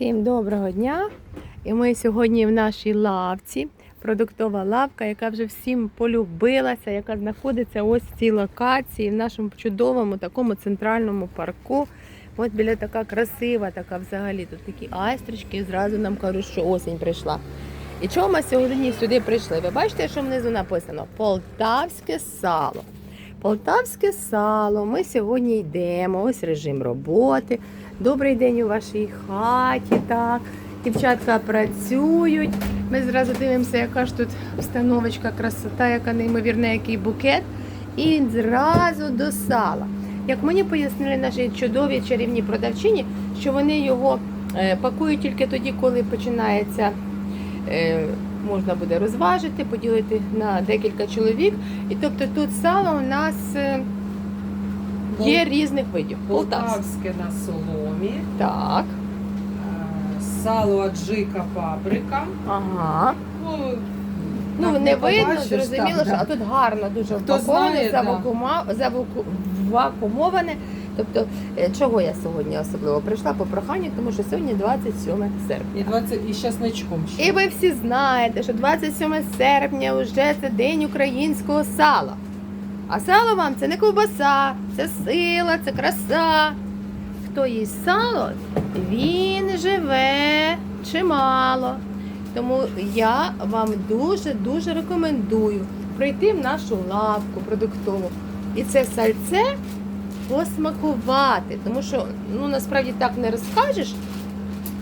Всім доброго дня! І ми сьогодні в нашій лавці. Продуктова лавка, яка вже всім полюбилася, яка знаходиться ось в цій локації, в нашому чудовому такому центральному парку. От біля така красива, така взагалі тут такі айстрочки, і зразу нам кажуть, що осінь прийшла. І чого ми сьогодні сюди прийшли? Ви бачите, що внизу написано? Полтавське сало. Полтавське сало. Ми сьогодні йдемо. Ось режим роботи. Добрий день у вашій хаті. Так. Дівчатка працюють. Ми зразу дивимося, яка ж тут обстановочка, красота, яка неймовірна, який букет. І зразу до сала. Як мені пояснили наші чудові чарівні продавчині, що вони його е, пакують тільки тоді, коли починається. Можна буде розважити, поділити на декілька чоловік. І тобто тут сало у нас е, є різних видів. Полтавське. На соломі, Так. е, сало аджика паприка. Ага. Ну, Ну так не видно, зрозуміло, так, що а тут гарно дуже Хто впаковане, Тобто, е, чого я сьогодні особливо прийшла по проханню, тому що сьогодні 27 серпня. І 20 і з часничком ще. І ви всі знаєте, що 27 серпня вже це день українського сала. А сало вам це не ковбаса, це сила, це краса. Хто їсть сало, він живе чимало. Тому я вам дуже-дуже рекомендую прийти в нашу лавку продуктову. І це сальце посмакувати. Тому що ну, насправді так не розкажеш,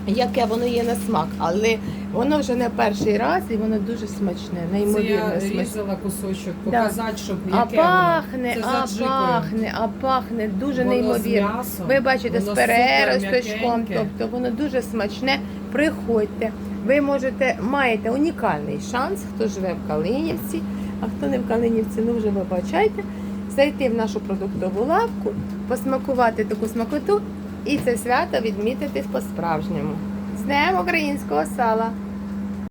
яке воно є на смак, але воно вже не перший раз і воно дуже смачне, Це неймовірно я смачне. різала кусочок, Да. показати, щоб А пахне, воно. Це а з аджикою. пахне, а пахне дуже Воно з неймовірно. м'ясом, Ви бачите, з воно переросточком, м'якеньке. тобто воно дуже смачне. Приходьте. Ви можете, маєте унікальний шанс, хто живе в Калинівці, а хто не в Калинівці, ну вже вибачайте, зайти в нашу продуктову лавку, посмакувати таку смакоту і це свято відмітити по-справжньому. З Днем українського сала!